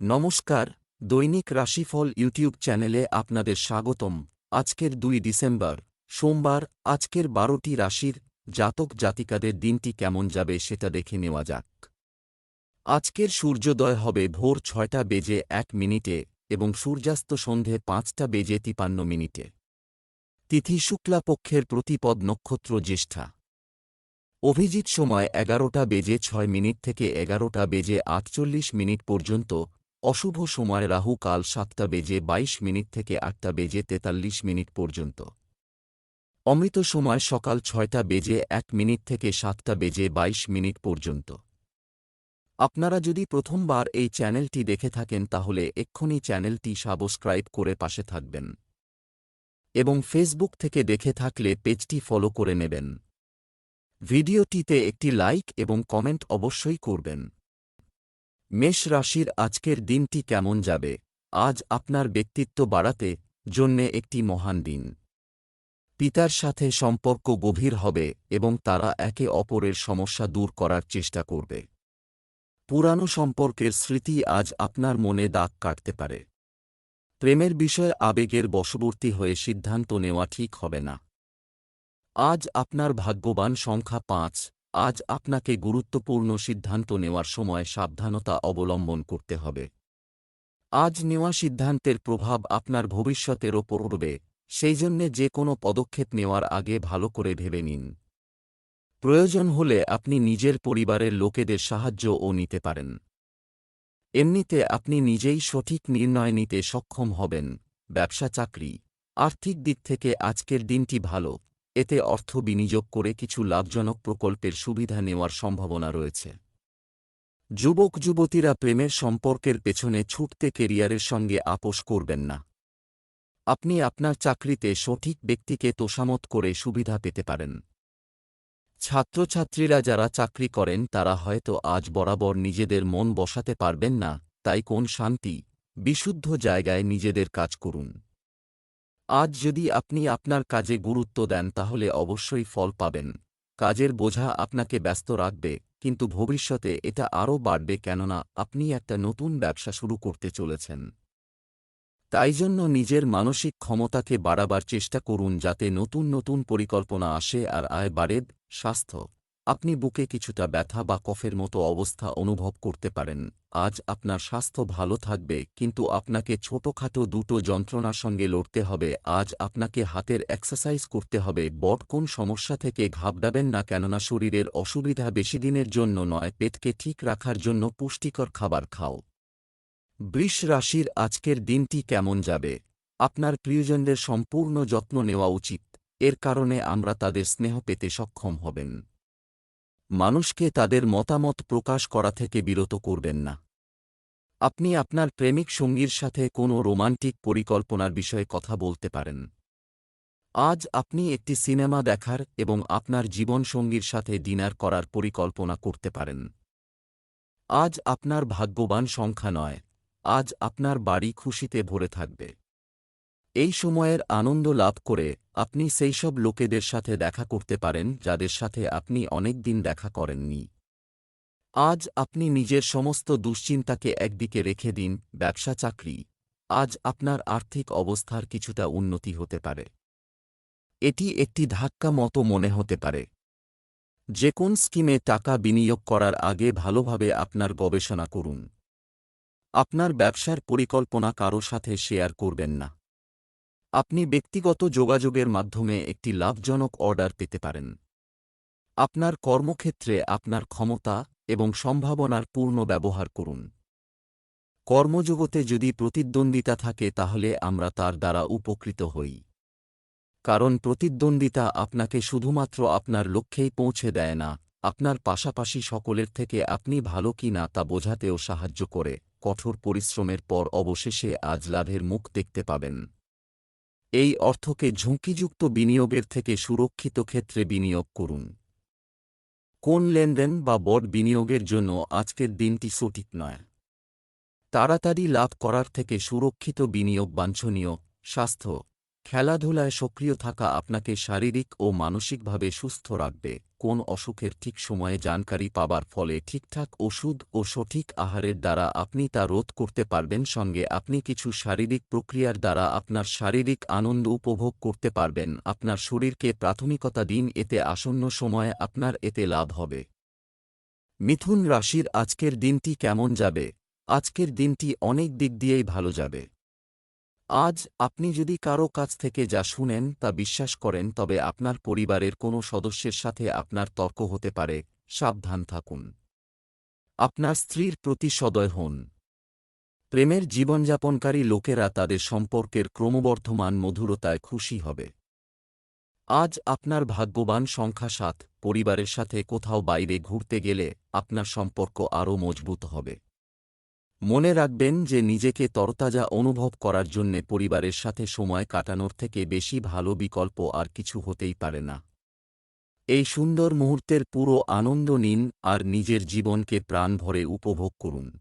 নমস্কার, দৈনিক রাশিফল ইউটিউব চ্যানেলে আপনাদের স্বাগতম। আজকের দুই ডিসেম্বর, সোমবার, আজকের বারোটি রাশির জাতক জাতিকাদের দিনটি কেমন যাবে সেটা দেখে নেওয়া যাক। আজকের সূর্যোদয় হবে ভোর ছয়টা বেজে এক মিনিটে এবং সূর্যাস্ত সন্ধে পাঁচটা বেজে তিপান্ন মিনিটে। তিথি শুক্লাপক্ষের প্রতিপদ নক্ষত্র জ্যেষ্ঠা। অভিজিৎ সময় এগারোটা বেজে ছয় মিনিট থেকে এগারোটা বেজে আটচল্লিশ মিনিট পর্যন্ত অশুভ সময় রাহু কাল সাতটা বেজে বাইশ মিনিট থেকে আটটা বেজে তেতাল্লিশ মিনিট পর্যন্ত। অমৃত সময় সকাল ছয়টা বেজে এক মিনিট থেকে সাতটা বেজে বাইশ মিনিট পর্যন্ত। আপনারা যদি প্রথমবার এই চ্যানেলটি দেখে থাকেন তাহলে এক্ষুনি চ্যানেলটি সাবস্ক্রাইব করে পাশে থাকবেন। এবং ফেসবুক থেকে দেখে থাকলে পেজটি ফলো করে নেবেন। ভিডিওটিতে একটি লাইক এবং কমেন্ট অবশ্যই করবেন। মেষ রাশির আজকের দিনটি কেমন যাবে? আজ আপনার ব্যক্তিত্ব বাড়াতে জন্যে একটি মহান দিন। পিতার সাথে সম্পর্ক গভীর হবে এবং তারা একে অপরের সমস্যা দূর করার চেষ্টা করবে। পুরানো সম্পর্কের স্মৃতি আজ আপনার মনে দাগ কাটতে পারে। প্রেমের বিষয়ে আবেগের বশবর্তী হয়ে সিদ্ধান্ত নেওয়া ঠিক হবে না। আজ আপনার ভাগ্যবান সংখ্যা পাঁচ আজ আপনাকে গুরুত্বপূর্ণ সিদ্ধান্ত নেওয়ার সময় সাবধানতা অবলম্বন করতে হবে। আজ নেওয়া সিদ্ধান্তের প্রভাব আপনার ভবিষ্যতের ওপর উঠবে সেই জন্যে যে কোনো পদক্ষেপ নেওয়ার আগে ভালো করে ভেবে নিন। প্রয়োজন হলে আপনি নিজের পরিবারের লোকেদের সাহায্যও নিতে পারেন। এমনিতে আপনি নিজেই সঠিক নির্ণয় নিতে সক্ষম হবেন, ব্যবসা চাকরি, আর্থিক দিক থেকে আজকের দিনটি ভালো। এতে অর্থ বিনিয়োগ করে কিছু লাভজনক প্রকল্পের সুবিধা নেওয়ার সম্ভাবনা রয়েছে। যুবক, যুবতীরা প্রেমের সম্পর্কের পেছনে ছুটতে কেরিয়ারের সঙ্গে আপোষ করবেন না। আপনি আপনার চাকরিতে সঠিক ব্যক্তিকে তোষামত করে সুবিধা পেতে পারেন। ছাত্রছাত্রীরা যারা চাকরি করেন, তারা হয়তো আজ বরাবর নিজেদের মন বসাতে পারবেন না, তাই কোন শান্তি, বিশুদ্ধ জায়গায় নিজেদের কাজ করুন। আজ যদি আপনি আপনার কাজে গুরুত্ব দেন, তাহলে অবশ্যই ফল পাবেন। কাজের বোঝা আপনাকে ব্যস্ত রাখবে, কিন্তু ভবিষ্যতে এটা আরও বাড়বে কেননা আপনি একটা নতুন ব্যবসা শুরু করতে চলেছেন। তাই জন্য নিজের মানসিক ক্ষমতাকে বাড়াবার চেষ্টা করুন, যাতে নতুন নতুন পরিকল্পনা আসে আর আয় বাড়ে স্বাস্থ্য। আপনি বুকে কিছুটা ব্যথা বা কফের মতো অবস্থা অনুভব করতে পারেন। আজ আপনার স্বাস্থ্য ভালো থাকবে, কিন্তু আপনাকে ছোটখাটো দুটো যন্ত্রণার সঙ্গে লড়তে হবে। আজ আপনাকে হাতের এক্সারসাইজ করতে হবে। বট কোন সমস্যা থেকে ঘাবড়াবেন না, কেননা শরীরের অসুবিধা বেশি দিনের জন্য নয়। পেটকে ঠিক রাখার জন্য পুষ্টিকর খাবার খাও। বৃষ রাশির আজকের দিনটি কেমন যাবে? আপনার প্রিয়জনদের সম্পূর্ণ যত্ন নেওয়া উচিত। এর কারণে আমরা তাদের স্নেহ পেতে সক্ষম হবেন। মানুষকে তাদের মতামত প্রকাশ করা থেকে বিরত করবেন না। আপনি আপনার প্রেমিক সঙ্গীর সাথে কোনো রোমান্টিক পরিকল্পনার বিষয়ে কথা বলতে পারেন। আজ আপনি একটি সিনেমা দেখার এবং আপনার জীবনসঙ্গীর সাথে ডিনার করার পরিকল্পনা করতে পারেন। আজ আপনার ভাগ্যবান সংখ্যা নয়। আজ আপনার বাড়ি খুশিতে ভরে থাকবে। এই সময়ের আনন্দ লাভ করে আপনি সেই সব লোকেদের সাথে দেখা করতে পারেন যাদের সাথে আপনি অনেক দিন দেখা করেননি। আজ আপনি নিজের সমস্ত দুশ্চিন্তাকে একদিকে রেখে দিন, ব্যবসা চাকরি। আজ আপনার আর্থিক অবস্থার কিছুটা উন্নতি হতে পারে। এটি একটি ধাক্কা মতো মনে হতে পারে। যে কোন স্কিমে টাকা বিনিয়োগ করার আগে ভালোভাবে আপনার গবেষণা করুন। আপনার ব্যবসার পরিকল্পনা কারও সাথে শেয়ার করবেন না। আপনি ব্যক্তিগত যোগাযোগের মাধ্যমে একটি লাভজনক অর্ডার পেতে পারেন। আপনার কর্মক্ষেত্রে আপনার ক্ষমতা এবং সম্ভাবনার পূর্ণ ব্যবহার করুন। কর্মজগতে যদি প্রতিদ্বন্দ্বিতা থাকে তাহলে আমরা তার দ্বারা উপকৃত হই। কারণ প্রতিদ্বন্দ্বিতা আপনাকে শুধুমাত্র আপনার লক্ষ্যেই পৌঁছে দেয় না, আপনার পাশাপাশি সকলের থেকে আপনি ভালো কি না তা বোঝাতেও সাহায্য করে। কঠোর পরিশ্রমের পর অবশেষে আজ লাভের মুখ দেখতে পাবেন। এই অর্থকে ঝুঁকিযুক্ত বিনিয়োগের থেকে সুরক্ষিত ক্ষেত্রে বিনিয়োগ করুন। কোন লেনদেন বা বড় বিনিয়োগের জন্য আজকের দিনটি সঠিক নয়। তাড়াতাড়ি লাভ করার থেকে সুরক্ষিত বিনিয়োগ বাঞ্ছনীয়, স্বাস্থ্য। খেলাধুলায় সক্রিয় থাকা আপনাকে শারীরিক ও মানসিকভাবে সুস্থ রাখবে। কোন অসুখের ঠিক সময়ে জানকারি পাবার ফলে ঠিকঠাক ওষুধ ও সঠিক আহারের দ্বারা আপনি তা রোধ করতে পারবেন। সঙ্গে আপনি কিছু শারীরিক প্রক্রিয়ার দ্বারা আপনার শারীরিক আনন্দ উপভোগ করতে পারবেন। আপনার শরীরকে প্রাথমিকতা দিন, এতে আসন্ন সময়ে আপনার এতে লাভ হবে। মিথুন রাশির আজকের দিনটি কেমন যাবে? আজকের দিনটি অনেক দিক দিয়েই ভালো যাবে। আজ আপনি যদি কারও কাছ থেকে যা শুনেন তা বিশ্বাস করেন, তবে আপনার পরিবারের কোনো সদস্যের সাথে আপনার তর্ক হতে পারে, সাবধান থাকুন। আপনার স্ত্রীর প্রতি সদয় হন। প্রেমের জীবনযাপনকারী লোকেরা তাদের সম্পর্কের ক্রমবর্ধমান মধুরতায় খুশি হবে। আজ আপনার ভাগ্যবান সংখ্যা সাত, পরিবারের সাথে কোথাও বাইরে ঘুরতে গেলে আপনার সম্পর্ক আরও মজবুত হবে। মনে রাখবেন যে নিজেকে তরতাজা অনুভব করার জন্যে পরিবারের সাথে সময় কাটানোর থেকে বেশি ভালো বিকল্প আর কিছু হতেই পারে না। এই সুন্দর মুহূর্তের পুরো আনন্দ নিন আর নিজের জীবনকে প্রাণ ভরে উপভোগ করুন।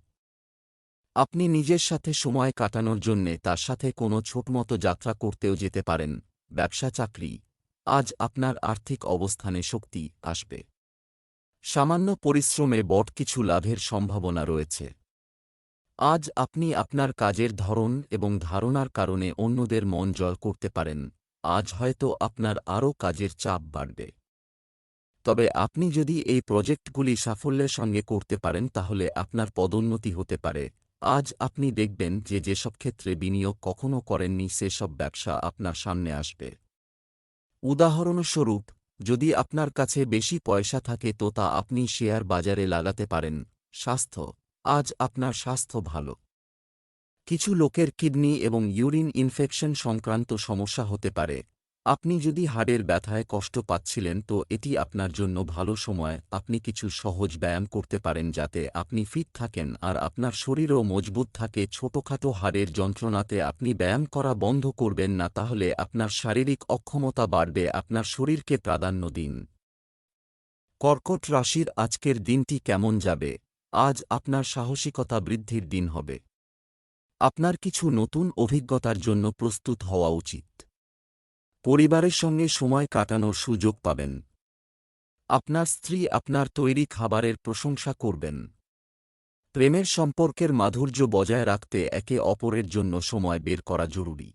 আপনি নিজের সাথে সময় কাটানোর জন্যে তার সাথে কোনো ছোটমতো যাত্রা করতেও যেতে পারেন। ব্যবসা, চাকরি। আজ আপনার আর্থিক অবস্থানে শক্তি আসবে। সামান্য পরিশ্রমে বট কিছু লাভের সম্ভাবনা রয়েছে। আজ আপনি আপনার কাজের ধরন এবং ধারণার কারণে অন্যদের মন জয় করতে পারেন, আজ হয়তো আপনার আরও কাজের চাপ বাড়বে। তবে আপনি যদি এই প্রজেক্টগুলি সাফল্যের সঙ্গে করতে পারেন, তাহলে আপনার পদোন্নতি হতে পারে। আজ আপনি দেখবেন যে যেসব ক্ষেত্রে বিনিয়োগ কখনও করেননি, সেসব ব্যবসা আপনার সামনে আসবে। উদাহরণস্বরূপ, যদি আপনার কাছে বেশি পয়সা থাকে, তো তা আপনি শেয়ার বাজারে লাগাতে পারেন। স্বাস্থ্য আজ আপনার স্বাস্থ্য ভালো। কিছু লোকের কিডনি এবং ইউরিন ইনফেকশন সংক্রান্ত সমস্যা হতে পারে। আপনি যদি হাড়ের ব্যথায় কষ্ট পাচ্ছিলেন তো এটি আপনার জন্য ভালো সময়। আপনি কিছু সহজ ব্যায়াম করতে পারেন যাতে আপনি ফিট থাকেন আর আপনার শরীরও মজবুত থাকে। ছোটখাটো হাড়ের যন্ত্রণাতে আপনি ব্যায়াম করা বন্ধ করবেন না তাহলে আপনার শারীরিক অক্ষমতা বাড়বে, আপনার শরীরকে প্রাধান্য দিন। কর্কট রাশির আজকের দিনটি কেমন যাবে? আজ আপনার সাহসিকতা বৃদ্ধির দিন হবে। আপনার কিছু নতুন অভিজ্ঞতার জন্য প্রস্তুত হওয়া উচিত। পরিবারের সঙ্গে সময় কাটানোর সুযোগ পাবেন। আপনার স্ত্রী আপনার তৈরি খাবারের প্রশংসা করবেন। প্রেমের সম্পর্কের মাধুর্য বজায় রাখতে একে অপরের জন্য সময় বের করা জরুরি।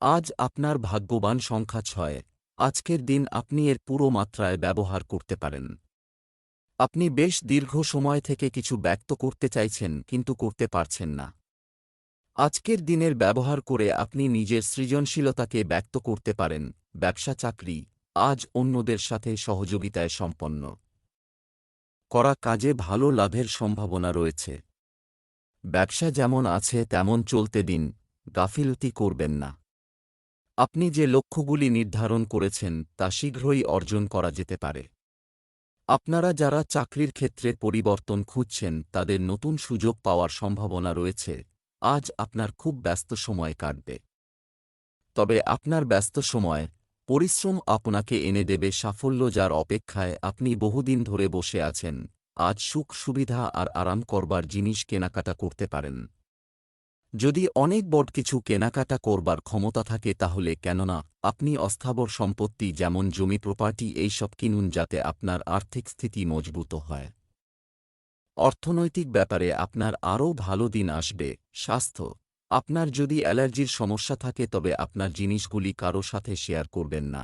আজ আপনার ভাগ্যবান সংখ্যা ছয়। আজকের দিন আপনি এর পুরো মাত্রায় ব্যবহার করতে পারেন। আপনি বেশ দীর্ঘ সময় থেকে কিছু ব্যক্ত করতে চাইছেন, কিন্তু করতে পারছেন না। আজকের দিনের ব্যবহার করে আপনি নিজের সৃজনশীলতাকে ব্যক্ত করতে পারেন, ব্যবসা চাকরি, আজ অন্যদের সাথে সহযোগিতায় সম্পন্ন করা কাজে ভালো লাভের সম্ভাবনা রয়েছে। ব্যবসা যেমন আছে, তেমন চলতে দিন, গাফিলতি করবেন না। আপনি যে লক্ষ্যগুলি নির্ধারণ করেছেন, তা শীঘ্রই অর্জন করা যেতে পারে। আপনারা যারা চাকরির ক্ষেত্রে পরিবর্তন খুঁজছেন, তাদের নতুন সুযোগ পাওয়ার সম্ভাবনা রয়েছে। আজ আপনার খুব ব্যস্ত সময় কাটবে। তবে আপনার ব্যস্ত সময়, পরিশ্রম আপনাকে এনে দেবে সাফল্য যার অপেক্ষায় আপনি বহুদিন ধরে বসে আছেন। আজ সুখ সুবিধা আর আরাম করবার জিনিস কেনাকাটা করতে পারেন। যদি অনেক বড় কিছু কেনাকাটা করবার ক্ষমতা থাকে তাহলে কেননা, আপনি অস্থাবর সম্পত্তি যেমন জমি প্রপার্টি এইসব কিনুন যাতে আপনার আর্থিক স্থিতি মজবুত হয়। অর্থনৈতিক ব্যাপারে আপনার আরও ভালো দিন আসবে, স্বাস্থ্য। আপনার যদি অ্যালার্জির সমস্যা থাকে তবে আপনার জিনিসগুলি কারও সাথে শেয়ার করবেন না।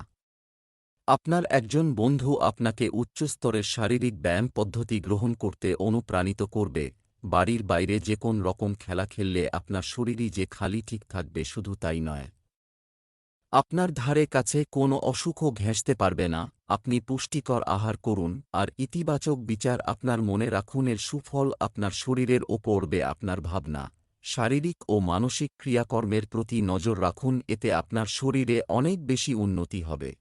আপনার একজন বন্ধু আপনাকে উচ্চস্তরের শারীরিক ব্যায়াম পদ্ধতি গ্রহণ করতে অনুপ্রাণিত করবে বাড়ির বাইরে যে কোন রকম খেলা খেললে আপনার শরীরই যে খালি ঠিক থাকবে শুধু তাই নয়। আপনার ধারে কাছে কোনো অসুখও ঘেঁষতে পারবে না, আপনি পুষ্টিকর আহার করুন, আর ইতিবাচক বিচার আপনার মনে রাখুন এর সুফল আপনার শরীরের ওপরবে আপনার ভাবনা। শারীরিক ও মানসিক ক্রিয়াকর্মের প্রতি নজর রাখুন, এতে আপনার শরীরে অনেক বেশি উন্নতি হবে।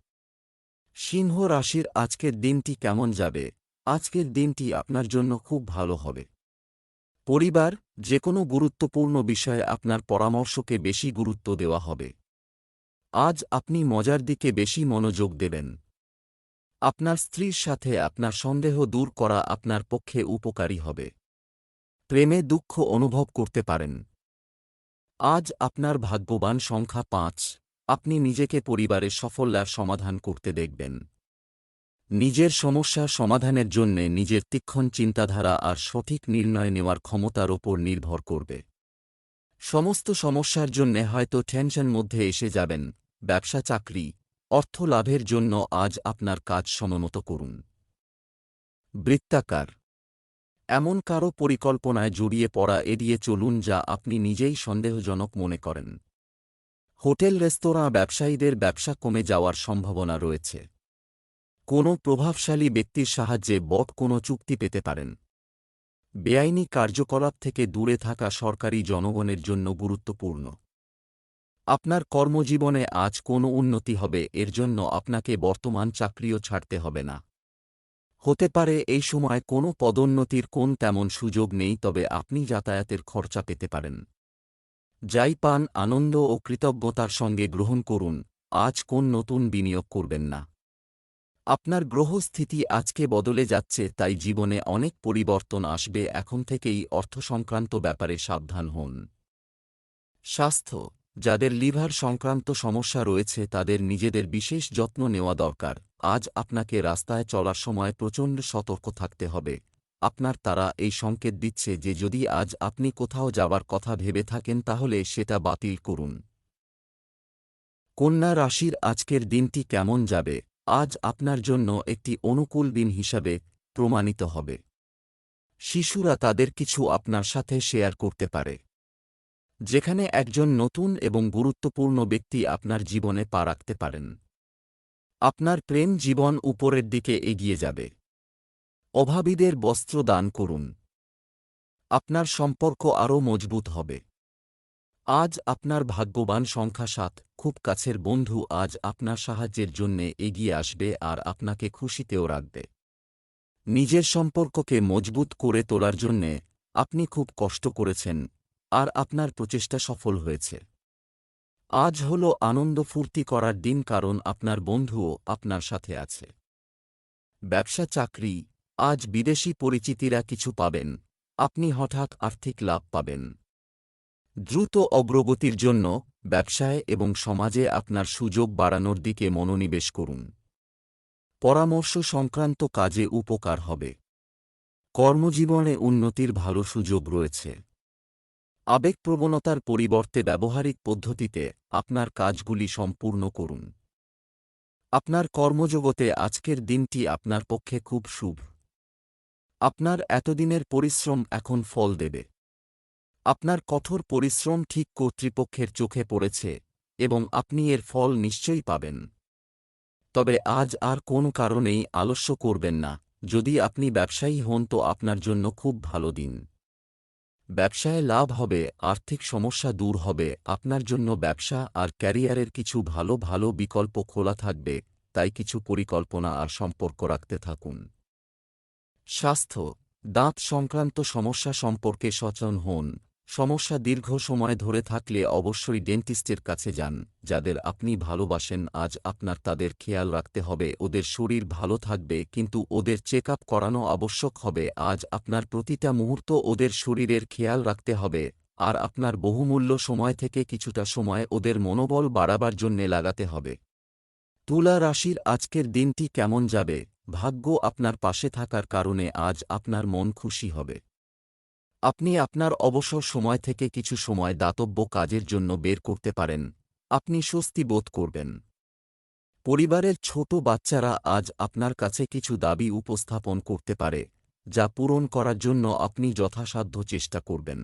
সিংহ রাশির আজকের দিনটি কেমন যাবে? আজকের দিনটি আপনার জন্য খুব ভালো হবে। পরিবার যে কোনো গুরুত্বপূর্ণ বিষয়ে আপনার পরামর্শকে বেশি গুরুত্ব দেওয়া হবে। আজ আপনি মজার দিকে বেশি মনোযোগ দেবেন। আপনার স্ত্রীর সাথে আপনার সন্দেহ দূর করা আপনার পক্ষে উপকারী হবে। প্রেমে দুঃখ অনুভব করতে পারেন। আজ আপনার ভাগ্যবান সংখ্যা পাঁচ। আপনি নিজেকে পরিবারের সফল্যার সমাধান করতে দেখবেন। নিজের সমস্যা সমাধানের জন্যে নিজের তীক্ষ্ণ চিন্তাধারা আর সঠিক নির্ণয় নেওয়ার ক্ষমতার ওপর নির্ভর করবে। সমস্ত সমস্যার জন্যে হয়তো টেনশন মধ্যে এসে যাবেন। ব্যবসা চাকরি, অর্থ লাভের জন্য আজ আপনার কাজ সমমত করুন। বৃত্তাকার। এমন কারও পরিকল্পনায় জড়িয়ে পড়া এড়িয়ে চলুন যা আপনি নিজেই সন্দেহজনক মনে করেন। হোটেল, রেস্তোরাঁ ব্যবসায়ীদের ব্যবসা কমে যাওয়ার সম্ভাবনা রয়েছে। কোনো প্রভাবশালী ব্যক্তির সাহায্যে বট কোনো চুক্তি পেতে পারেন। বেআইনি কার্যকলাপ থেকে দূরে থাকা সরকারি জনগণের জন্য গুরুত্বপূর্ণ। আপনার কর্মজীবনে আজ কোনো উন্নতি হবে, এর জন্য আপনাকে বর্তমান চাকরিও ছাড়তে হবে না। হতে পারে এই সময় কোনো পদোন্নতির কোন তেমন সুযোগ নেই, তবে আপনি যাতায়াতের খরচা পেতে পারেন। যাই পান, আনন্দ ও কৃতজ্ঞতার সঙ্গে গ্রহণ করুন, আজ কোন নতুন বিনিয়োগ করবেন না। আপনার গ্রহস্থিতি আজকে বদলে যাচ্ছে, তাই জীবনে অনেক পরিবর্তন আসবে, এখন থেকেই অর্থ সংক্রান্ত ব্যাপারে সাবধান হন। স্বাস্থ্য, যাদের লিভার সংক্রান্ত সমস্যা রয়েছে, তাদের নিজেদের বিশেষ যত্ন নেওয়া দরকার। আজ আপনাকে রাস্তায় চলার সময় প্রচণ্ড সতর্ক থাকতে হবে। আপনার তারা এই সংকেত দিচ্ছে যে, যদি আজ আপনি কোথাও যাবার কথা ভেবে থাকেন, তাহলে সেটা বাতিল করুন। কন্যা রাশির আজকের দিনটি কেমন যাবে? আজ আপনার জন্য একটি অনুকূল দিন হিসাবে প্রমাণিত হবে। শিশুরা তাদের কিছু আপনার সাথে শেয়ার করতে পারে। যেখানে একজন নতুন এবং গুরুত্বপূর্ণ ব্যক্তি আপনার জীবনে পা রাখতে পারেন। আপনার প্রেম জীবন উপরের দিকে এগিয়ে যাবে। অভাবীদের বস্ত্র দান করুন। আপনার সম্পর্ক আরও মজবুত হবে। আজ আপনার ভাগ্যবান সংখ্যা সাত, খুব কাছের বন্ধু আজ আপনার সাহায্যের জন্যে এগিয়ে আসবে আর আপনাকে খুশিতেও রাখবে। নিজের সম্পর্ককে মজবুত করে তোলার জন্যে আপনি খুব কষ্ট করেছেন আর আপনার প্রচেষ্টা সফল হয়েছে। আজ হল আনন্দ ফুর্তি করার দিন কারণ আপনার বন্ধুও আপনার সাথে আছে। ব্যবসা চাকরি, আজ বিদেশি পরিচিতিরা কিছু পাবেন, আপনি হঠাৎ আর্থিক লাভ পাবেন। দ্রুত অগ্রগতির জন্য ব্যবসায় এবং সমাজে আপনার সুযোগ বাড়ানোর দিকে মনোনিবেশ করুন। পরামর্শ সংক্রান্ত কাজে উপকার হবে। কর্মজীবনে উন্নতির ভালো সুযোগ রয়েছে। আবেগপ্রবণতার পরিবর্তে ব্যবহারিক পদ্ধতিতে আপনার কাজগুলি সম্পূর্ণ করুন। আপনার কর্মজগতে আজকের দিনটি আপনার পক্ষে খুব শুভ। আপনার এতদিনের পরিশ্রম এখন ফল দেবে। আপনার কঠোর পরিশ্রম ঠিক কর্তৃপক্ষের চোখে পড়েছে, এবং আপনি এর ফল নিশ্চয়ই পাবেন। তবে আজ আর কোন কারণেই আলস্য করবেন না, যদি আপনি ব্যবসায়ী হন তো আপনার জন্য খুব ভালো দিন। ব্যবসায় লাভ হবে, আর্থিক সমস্যা দূর হবে, আপনার জন্য ব্যবসা আর ক্যারিয়ারের কিছু ভালো ভালো বিকল্প খোলা থাকবে, তাই কিছু পরিকল্পনা আর সম্পর্ক রাখতে থাকুন। স্বাস্থ্য, দাঁত সংক্রান্ত সমস্যা সম্পর্কে সচেতন হন সমস্যা দীর্ঘ সময় ধরে থাকলে অবশ্যই ডেন্টিস্টের কাছে যান, যাদের আপনি ভালোবাসেন, আজ আপনার তাদের খেয়াল রাখতে হবে, ওদের শরীর ভালো থাকবে, কিন্তু ওদের চেক করানো আবশ্যক হবে, আজ আপনার প্রতিটা মুহূর্ত ওদের শরীরের খেয়াল রাখতে হবে, আর আপনার বহুমূল্য সময় থেকে কিছুটা সময় ওদের মনোবল বাড়াবার জন্যে লাগাতে হবে। তুলা রাশির আজকের দিনটি কেমন যাবে? ভাগ্য আপনার পাশে থাকার কারণে আজ আপনার মন খুশি হবে। আপনি আপনার অবসর সময় থেকে কিছু সময় দাতব্য কাজের জন্য বের করতে পারেন। আপনি স্বস্তি বোধ করবেন। পরিবারের ছোট বাচ্চারা আজ আপনার কাছে কিছু দাবি উপস্থাপন করতে পারে, যা পূরণ করার জন্য আপনি যথাসাধ্য চেষ্টা করবেন।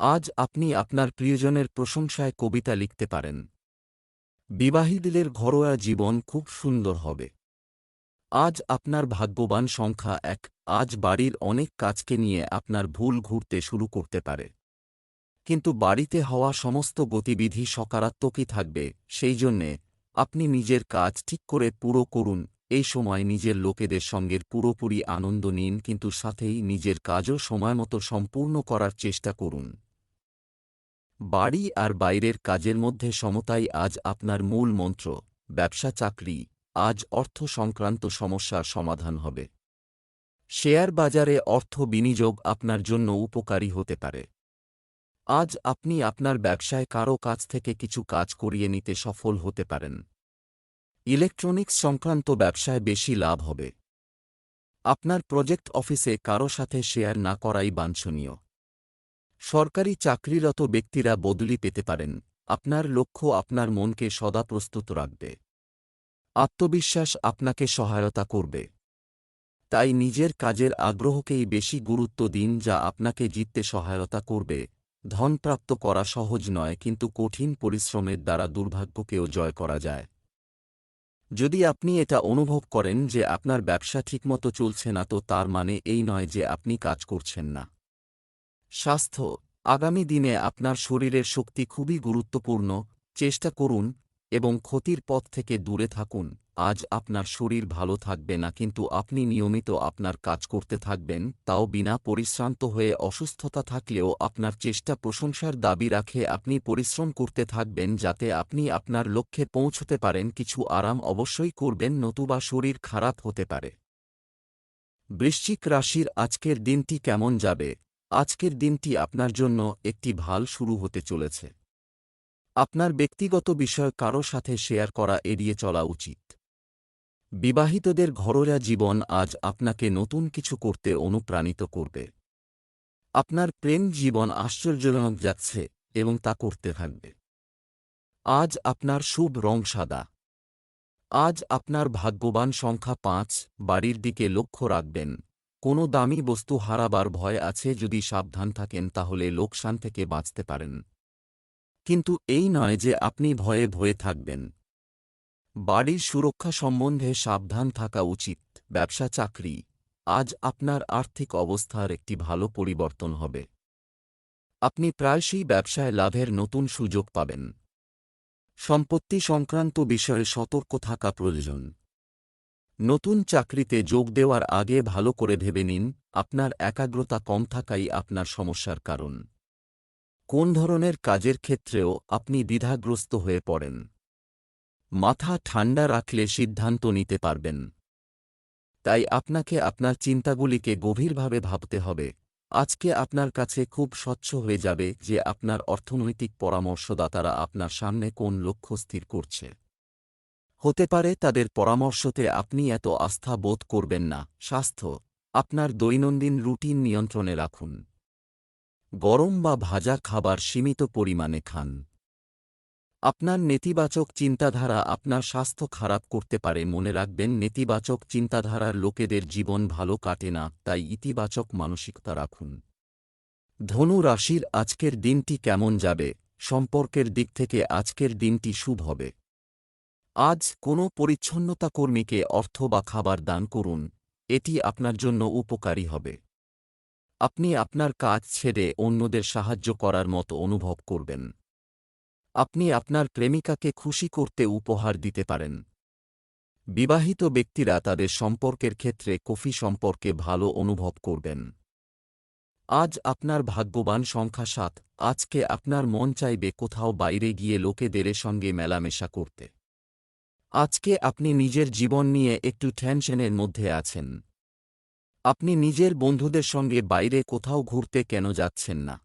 আজ আপনি আপনার প্রিয়জনের প্রশংসায় কবিতা লিখতে পারেন। বিবাহীদের ঘরোয়া জীবন খুব সুন্দর হবে। আজ আপনার ভাগ্যবান সংখ্যা এক, আজ বাড়ির অনেক কাজকে নিয়ে আপনার ভুল ঘুরতে শুরু করতে পারে। কিন্তু বাড়িতে হওয়া সমস্ত গতিবিধি সকারাত্মকই থাকবে, সেই জন্যে আপনি নিজের কাজ ঠিক করে পুরো করুন, এই সময় নিজের লোকেদের সঙ্গের পুরোপুরি আনন্দ নিন কিন্তু সাথেই নিজের কাজও সময়মতো সম্পূর্ণ করার চেষ্টা করুন। বাড়ি আর বাইরের কাজের মধ্যে সমতাই আজ আপনার মূল মন্ত্র ব্যবসা চাকরি আজ অর্থ সংক্রান্ত সমস্যার সমাধান হবে। শেয়ার বাজারে অর্থ বিনিয়োগ আপনার জন্য উপকারী হতে পারে। আজ আপনি আপনার ব্যবসায় কারও কাছ থেকে কিছু কাজ করিয়ে নিতে সফল হতে পারেন। ইলেকট্রনিক্স সংক্রান্ত ব্যবসায় বেশি লাভ হবে। আপনার প্রজেক্ট অফিসে কারও সাথে শেয়ার না করাই বাঞ্ছনীয়। সরকারি চাকরিরত ব্যক্তিরা বদলি পেতে পারেন। আপনার লক্ষ্য আপনার মনকে সদা প্রস্তুত রাখবে। আত্মবিশ্বাস আপনাকে সহায়তা করবে। তাই নিজের কাজের আগ্রহকেই বেশি গুরুত্ব দিন যা আপনাকে জিততে সহায়তা করবে। ধন প্রাপ্ত করা সহজ নয়, কিন্তু কঠিন পরিশ্রমের দ্বারা দুর্ভাগ্যকেও জয় করা যায়। যদি আপনি এটা অনুভব করেন যে আপনার ব্যবসা ঠিকমতো চলছে না, তো তার মানে এই নয় যে আপনি কাজ করছেন না। স্বাস্থ্য, আগামী দিনে আপনার শরীরের শক্তি খুবই গুরুত্বপূর্ণ। চেষ্টা করুন এবং ক্ষতির পথ থেকে দূরে থাকুন। আজ আপনার শরীর ভালো থাকবে না, কিন্তু আপনি নিয়মিত আপনার কাজ করতে থাকবেন, তাও বিনা পরিশ্রান্ত হয়ে অসুস্থতা থাকলেও আপনার চেষ্টা প্রশংসার দাবি রাখে আপনি পরিশ্রম করতে থাকবেন যাতে আপনি আপনার লক্ষ্যে পৌঁছতে পারেন। কিছু আরাম অবশ্যই করবেন, নতুবা শরীর খারাপ হতে পারে। বৃশ্চিক রাশির আজকের দিনটি কেমন যাবে? আজকের দিনটি আপনার জন্য একটি ভালো শুরু হতে চলেছে। আপনার ব্যক্তিগত বিষয় কারও সাথে শেয়ার করা এড়িয়ে চলা উচিত। বিবাহিতদের ঘরোয়া জীবন আজ আপনাকে নতুন কিছু করতে অনুপ্রাণিত করবে। আপনার প্রেম জীবন আশ্চর্যজনক যাচ্ছে এবং তা করতে থাকবে। আজ আপনার শুভ রং সাদা। আজ আপনার ভাগ্যবান সংখ্যা পাঁচ, বাড়ির দিকে লক্ষ্য রাখবেন। কোনো দামি বস্তু হারাবার ভয় আছে যদি সাবধান থাকেন তাহলে লোকসান থেকে বাঁচতে পারেন। কিন্তু এই নয় যে আপনি ভয়ে ভয়ে থাকবেন। বাড়ির সুরক্ষা সম্বন্ধে সাবধান থাকা উচিত, ব্যবসা, চাকরি। আজ আপনার আর্থিক অবস্থার একটি ভালো পরিবর্তন হবে। আপনি প্রায়শই ব্যবসায় লাভের নতুন সুযোগ পাবেন। সম্পত্তি সংক্রান্ত বিষয়ে সতর্ক থাকা প্রয়োজন। নতুন চাকরিতে যোগ দেওয়ার আগে ভালো করে ভেবে নিন, আপনার একাগ্রতা কম থাকাই আপনার সমস্যার কারণ। কোন ধরনের কাজের ক্ষেত্রেও আপনি দ্বিধাগ্রস্ত হয়ে পড়েন? মাথা ঠান্ডা রাখলে সিদ্ধান্ত নিতে পারবেন। তাই আপনাকে আপনার চিন্তাগুলিকে গভীরভাবে ভাবতে হবে। আজকে আপনার কাছে খুব স্বচ্ছ হয়ে যাবে যে আপনার অর্থনৈতিক পরামর্শদাতারা আপনার সামনে কোন লক্ষ্য স্থির করছে। হতে পারে তাদের পরামর্শতে আপনি এত আস্থা বোধ করবেন না। স্বাস্থ্য, আপনার দৈনন্দিন রুটিন নিয়ন্ত্রণে রাখুন। গরম বা ভাজা খাবার সীমিত পরিমাণে খান। আপনার নেতিবাচক চিন্তাধারা আপনার স্বাস্থ্য খারাপ করতে পারে মনে রাখবেন নেতিবাচক চিন্তাধারার লোকেদের জীবন ভালো কাটে না, তাই ইতিবাচক মানসিকতা রাখুন। ধনু রাশির আজকের দিনটি কেমন যাবে? সম্পর্কের দিক থেকে আজকের দিনটি শুভ হবে। আজ কোনো পরিচ্ছন্নতা কর্মীকে অর্থ বা খাবার দান করুন, এটি আপনার জন্য উপকারী হবে। আপনি আপনার কাজ ছেড়ে অন্যদের সাহায্য করার মতো অনুভব করবেন। আপনি আপনার প্রেমিকাকে খুশি করতে উপহার দিতে পারেন। বিবাহিত ব্যক্তিরা তাদের সম্পর্কের ক্ষেত্রে কফি সম্পর্কে ভালো অনুভব করবেন। আজ আপনার ভাগ্যবান সংখ্যা সাত, আজকে আপনার মন চাইবে কোথাও বাইরে গিয়ে লোকেদের সঙ্গে মেলামেশা করতে। আজকে আপনি নিজের জীবন নিয়ে একটু টেনশনের মধ্যে আছেন। আপনি নিজের বন্ধুদের সঙ্গে বাইরে কোথাও ঘুরতে কেন যাচ্ছেন না?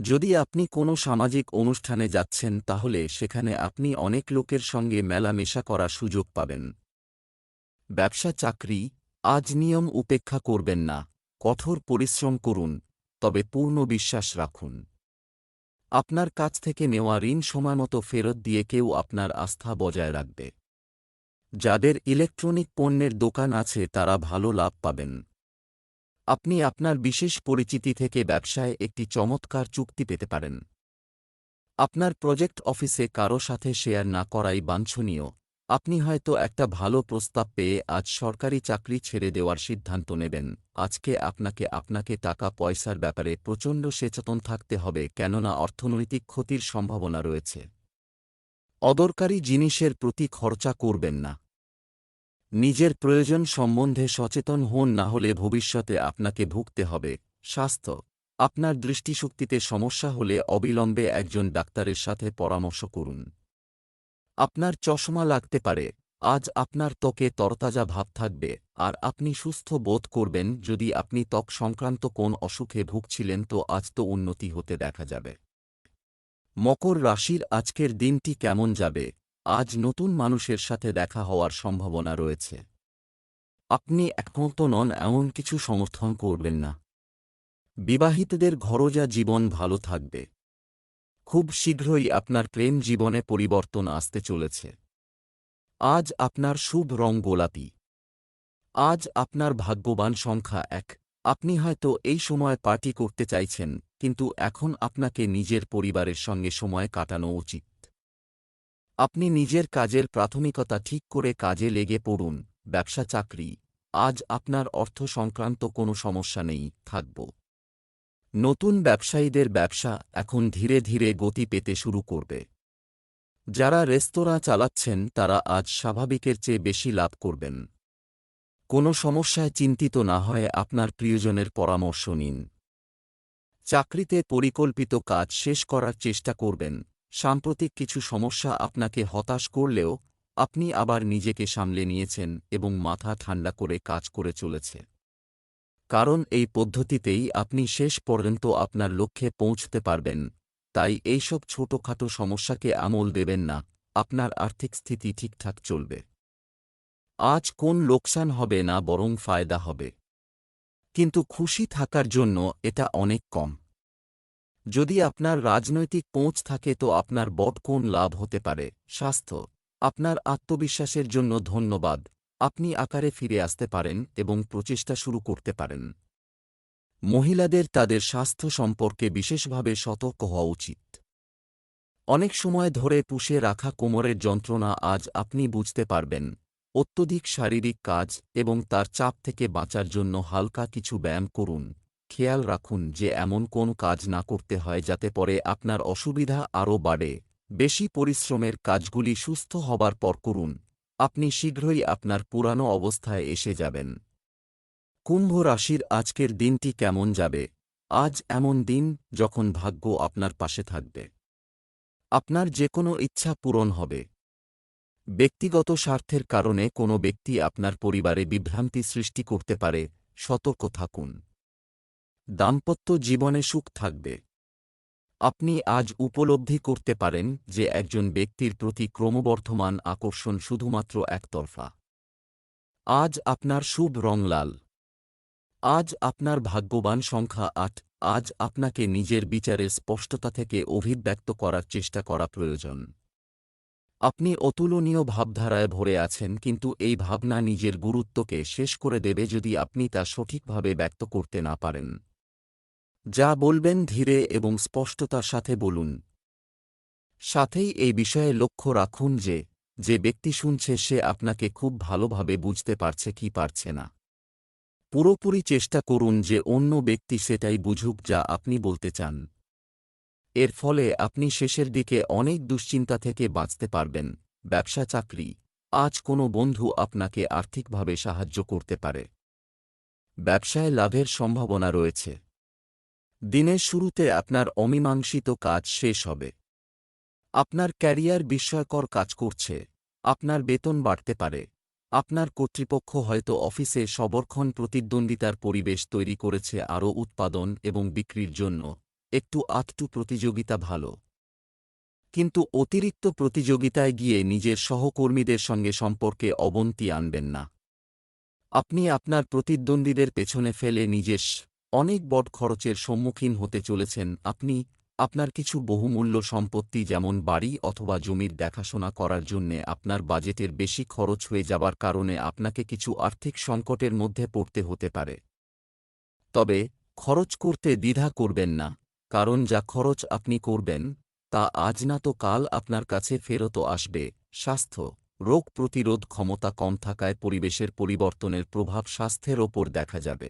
যদি আপনি কোনো সামাজিক অনুষ্ঠানে যাচ্ছেন, তাহলে সেখানে আপনি অনেক লোকের সঙ্গে মেলামেশা করার সুযোগ পাবেন। ব্যবসা, চাকরি, আজ নিয়ম উপেক্ষা করবেন না। কঠোর পরিশ্রম করুন, তবে পূর্ণ বিশ্বাস রাখুন। আপনার কাছ থেকে নেওয়া ঋণ সময়মতো ফেরত দিয়ে কেউ আপনার আস্থা বজায় রাখবে। যাদের ইলেকট্রনিক পণ্যের দোকান আছে তারা ভালো লাভ পাবেন। আপনি আপনার বিশেষ পরিচিতি থেকে ব্যবসায় একটি চমৎকার চুক্তি পেতে পারেন। আপনার প্রজেক্ট অফিসে কারও সাথে শেয়ার না করাই বাঞ্ছনীয়। আপনি হয়তো একটা ভালো প্রস্তাব পেয়ে আজ সরকারি চাকরি ছেড়ে দেওয়ার সিদ্ধান্ত নেবেন। আজকে আপনাকে আপনাকে টাকা পয়সার ব্যাপারে প্রচণ্ড সচেতন থাকতে হবে কেননা অর্থনৈতিক ক্ষতির সম্ভাবনা রয়েছে। অদরকারি জিনিসের প্রতি খরচা করবেন না। নিজের প্রয়োজন সম্বন্ধে সচেতন হন না হলে ভবিষ্যতে আপনাকে ভুগতে হবে। স্বাস্থ্য। আপনার দৃষ্টিশক্তিতে সমস্যা হলে অবিলম্বে একজন ডাক্তারের সাথে পরামর্শ করুন। আপনার চশমা লাগতে পারে। আজ আপনার ত্বকে তরতাজা ভাব থাকবে। আর আপনি সুস্থ বোধ করবেন, যদি আপনি ত্বক সংক্রান্ত কোন অসুখে ভুগছিলেন তো আজ তো উন্নতি হতে দেখা যাবে। মকর রাশির আজকের দিনটি কেমন যাবে? আজ নতুন মানুষের সাথে দেখা হওয়ার সম্ভাবনা রয়েছে। আপনি একমত নন, এমন কিছু সমর্থন করবেন না। বিবাহিতদের ঘরোজা জীবন ভালো থাকবে। খুব শীঘ্রই আপনার প্রেম জীবনে পরিবর্তন আসতে চলেছে। আজ আপনার শুভ রং গোলাপি। আজ আপনার ভাগ্যবান সংখ্যা এক। আপনি হয়তো এই সময় পার্টি করতে চাইছেন, কিন্তু এখন আপনাকে নিজের পরিবারের সঙ্গে সময় কাটানো উচিত। আপনি নিজের কাজের প্রাথমিকতা ঠিক করে কাজে লেগে পড়ুন, ব্যবসা চাকরি। আজ আপনার অর্থ সংক্রান্ত কোনো সমস্যা নেই, থাকব। নতুন ব্যবসায়ীদের ব্যবসা এখন ধীরে ধীরে গতি পেতে শুরু করবে। যারা রেস্তোরাঁ চালাচ্ছেন, তারা আজ স্বাভাবিকের চেয়ে বেশি লাভ করবেন। কোনো সমস্যায় চিন্তিত না হয়ে আপনার প্রিয়জনের পরামর্শ নিন। চাকরিতে পরিকল্পিত কাজ শেষ করার চেষ্টা করবেন। সাম্প্রতিক কিছু সমস্যা আপনাকে হতাশ করলেও, আপনি আবার নিজেকে সামলে নিয়েছেন এবং মাথা ঠান্ডা করে কাজ করে চলেছে। কারণ এই পদ্ধতিতেই আপনি শেষ পর্যন্ত আপনার লক্ষ্যে পৌঁছতে পারবেন। তাই এইসব ছোটখাটো সমস্যাকে আমল দেবেন না, আপনার আর্থিক স্থিতি ঠিকঠাক চলবে। আজ কোন লোকসান হবে না বরং ফায়দা হবে। কিন্তু খুশি থাকার জন্য এটা অনেক কম। যদি আপনার রাজনৈতিক পৌঁছ থাকে তো আপনার বট কোন লাভ হতে পারে? স্বাস্থ্য। আপনার আত্মবিশ্বাসের জন্য ধন্যবাদ। আপনি আকারে ফিরে আসতে পারেন এবং প্রচেষ্টা শুরু করতে পারেন। মহিলাদের তাদের স্বাস্থ্য সম্পর্কে বিশেষভাবে সতর্ক হওয়া উচিত। অনেক সময় ধরে পুষে রাখা কোমরের যন্ত্রণা আজ আপনি বুঝতে পারবেন। অত্যধিক শারীরিক কাজ এবং তার চাপ থেকে বাঁচার জন্য হালকা কিছু ব্যায়াম করুন। খেয়াল রাখুন যে এমন কোন কাজ না করতে হয় যাতে পরে আপনার অসুবিধা আরও বাড়ে। বেশি পরিশ্রমের কাজগুলি সুস্থ হবার পর করুন। আপনি শীঘ্রই আপনার পুরানো অবস্থায় এসে যাবেন। কুম্ভ রাশির আজকের দিনটি কেমন যাবে? আজ এমন দিন যখন ভাগ্য আপনার পাশে থাকবে। আপনার যে কোনো ইচ্ছা পূরণ হবে। ব্যক্তিগত স্বার্থের কারণে কোনো ব্যক্তি আপনার পরিবারে বিভ্রান্তি সৃষ্টি করতে পারে। সতর্ক থাকুন। দাম্পত্য জীবনে সুখ থাকবে। আপনি আজ উপলব্ধি করতে পারেন যে একজন ব্যক্তির প্রতি ক্রমবর্ধমান আকর্ষণ শুধুমাত্র একতরফা। আজ আপনার শুভ রং লাল। আজ আপনার ভাগ্যবান সংখ্যা আট। আজ আপনাকে নিজের বিচারের স্পষ্টতা থেকে অভিব্যক্ত করার চেষ্টা করা প্রয়োজন। আপনি অতুলনীয় ভাবধারায় ভরে আছেন কিন্তু এই ভাবনা নিজের গুরুত্বকে শেষ করে দেবে যদি আপনি তা সঠিকভাবে ব্যক্ত করতে না পারেন। যা বলবেন ধীরে এবং স্পষ্টতার সাথে বলুন। সাথেই এই বিষয়ে লক্ষ্য রাখুন যে যে ব্যক্তি শুনছে সে আপনাকে খুব ভালোভাবে বুঝতে পারছে কি পারছে না। পুরোপুরি চেষ্টা করুন যে অন্য ব্যক্তি সেটাই বুঝুক যা আপনি বলতে চান। এর ফলে আপনি শেষের দিকে অনেক দুশ্চিন্তা থেকে বাঁচতে পারবেন, ব্যবসা চাকরি, আজ কোনো বন্ধু আপনাকে আর্থিকভাবে সাহায্য করতে পারে। ব্যবসায় লাভের সম্ভাবনা রয়েছে। দিনের শুরুতে আপনার অমীমাংসিত কাজ শেষ হবে। আপনার ক্যারিয়ার বিস্ময়কর কাজ করছে। আপনার বেতন বাড়তে পারে। আপনার কর্তৃপক্ষ হয়তো অফিসে সবরক্ষণ প্রতিদ্বন্দ্বিতার পরিবেশ তৈরি করেছে আরও উৎপাদন এবং বিক্রির জন্য। একটু আধটু প্রতিযোগিতা ভালো। কিন্তু অতিরিক্ত প্রতিযোগিতায় গিয়ে নিজের সহকর্মীদের সঙ্গে সম্পর্কে অবন্তি আনবেন না। আপনি আপনার প্রতিদ্বন্দ্বীদের পেছনে ফেলে নিজের অনেক বড় খরচের সম্মুখীন হতে চলেছেন আপনি আপনার কিছু বহুমূল্য সম্পত্তি যেমন বাড়ি অথবা জমির দেখাশোনা করার জন্যে আপনার বাজেটের বেশি খরচ হয়ে যাবার কারণে আপনাকে কিছু আর্থিক সংকটের মধ্যে পড়তে হতে পারে। তবে খরচ করতে দ্বিধা করবেন না, কারণ যা খরচ আপনি করবেন তা আজ না তো কাল আপনার কাছে ফেরত আসবে। স্বাস্থ্য, রোগ প্রতিরোধ ক্ষমতা কম থাকায় পরিবেশের পরিবর্তনের প্রভাব স্বাস্থ্যের ওপর দেখা যাবে।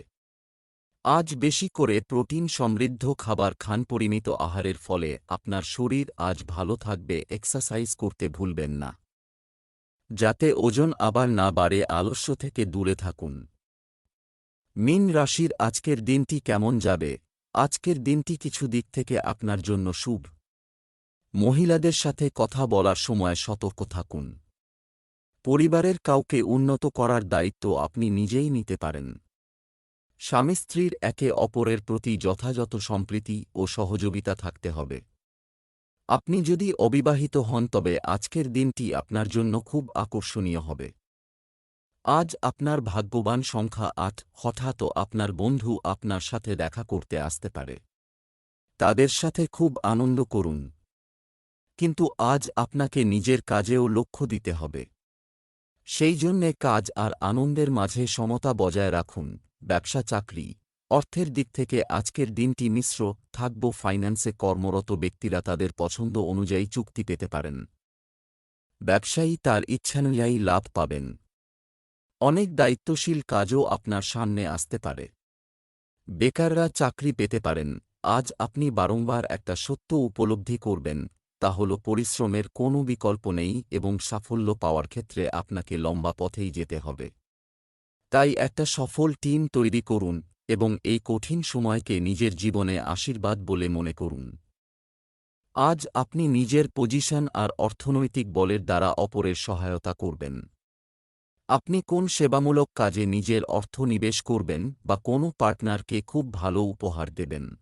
আজ বেশি করে প্রোটিন সমৃদ্ধ খাবার খান পরিমিত আহারের ফলে আপনার শরীর আজ ভালো থাকবে, এক্সারসাইজ করতে ভুলবেন না। যাতে ওজন আবার না বাড়ে, আলস্য থেকে দূরে থাকুন। মিন রাশির আজকের দিনটি কেমন যাবে? আজকের দিনটি কিছু দিক থেকে আপনার জন্য শুভ। মহিলাদের সাথে কথা বলার সময় সতর্ক থাকুন। পরিবারের কাউকে উন্নত করার দায়িত্ব আপনি নিজেই নিতে পারেন। স্বামী স্ত্রীর একে অপরের প্রতি যথাযথ সম্প্রীতি ও সহযোগিতা থাকতে হবে। আপনি যদি অবিবাহিত হন, তবে আজকের দিনটি আপনার জন্য খুব আকর্ষণীয় হবে। আজ আপনার ভাগ্যবান সংখ্যা আট, হঠাৎ আপনার বন্ধু আপনার সাথে দেখা করতে আসতে পারে। তাদের সাথে খুব আনন্দ করুন। কিন্তু আজ আপনাকে নিজের কাজেও লক্ষ্য দিতে হবে। সেই জন্যে কাজ আর আনন্দের মাঝে সমতা বজায় রাখুন। ব্যবসা চাকরি। অর্থের দিক থেকে আজকের দিনটি মিশ্র, থাকব ফাইন্যান্সে কর্মরত ব্যক্তিরা তাদের পছন্দ অনুযায়ী চুক্তি পেতে পারেন। ব্যবসায়ী তার ইচ্ছানুযায়ী লাভ পাবেন। অনেক দায়িত্বশীল কাজও আপনার সামনে আসতে পারে। বেকাররা চাকরি পেতে পারেন। আজ আপনি বারংবার একটা সত্য উপলব্ধি করবেন, তা হল পরিশ্রমের কোনো বিকল্প নেই এবং সাফল্য পাওয়ার ক্ষেত্রে আপনাকে লম্বা পথেই যেতে হবে। তাই একটা সফল টিম তৈরি করুন এবং এই কঠিন সময়কে নিজের জীবনে আশীর্বাদ বলে মনে করুন। আজ আপনি নিজের পজিশন আর অর্থনৈতিক বলের দ্বারা অপরের সহায়তা করবেন। আপনি কোন সেবামূলক কাজে নিজের অর্থ নিবেশ করবেন বা কোনো পার্টনারকে খুব ভালো উপহার দেবেন।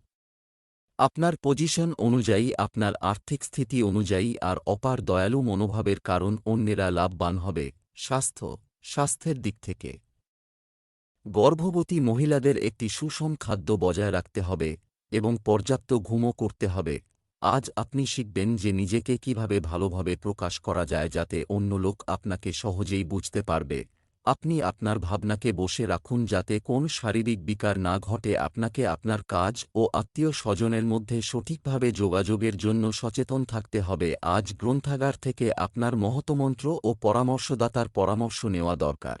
আপনার পজিশন অনুযায়ী, আপনার আর্থিক স্থিতি অনুযায়ী আর অপার দয়ালু মনোভাবের কারণ অন্যেরা লাভবান হবে। স্বাস্থ্য, স্বাস্থ্যের দিক থেকে। গর্ভবতী মহিলাদের একটি সুষম খাদ্য বজায় রাখতে হবে এবং পর্যাপ্ত ঘুমও করতে হবে। আজ আপনি শিখবেন যে নিজেকে কীভাবে ভালোভাবে প্রকাশ করা যায় যাতে অন্য লোক আপনাকে সহজেই বুঝতে পারবে। আপনি আপনার ভাবনাকে বসে রাখুন যাতে কোন শারীরিক বিকার না ঘটে আপনাকে আপনার কাজ ও আত্মীয় স্বজনের মধ্যে সঠিকভাবে যোগাযোগের জন্য সচেতন থাকতে হবে। আজ গ্রন্থাগার থেকে আপনার মহতমন্ত্র ও পরামর্শদাতার পরামর্শ নেওয়া দরকার।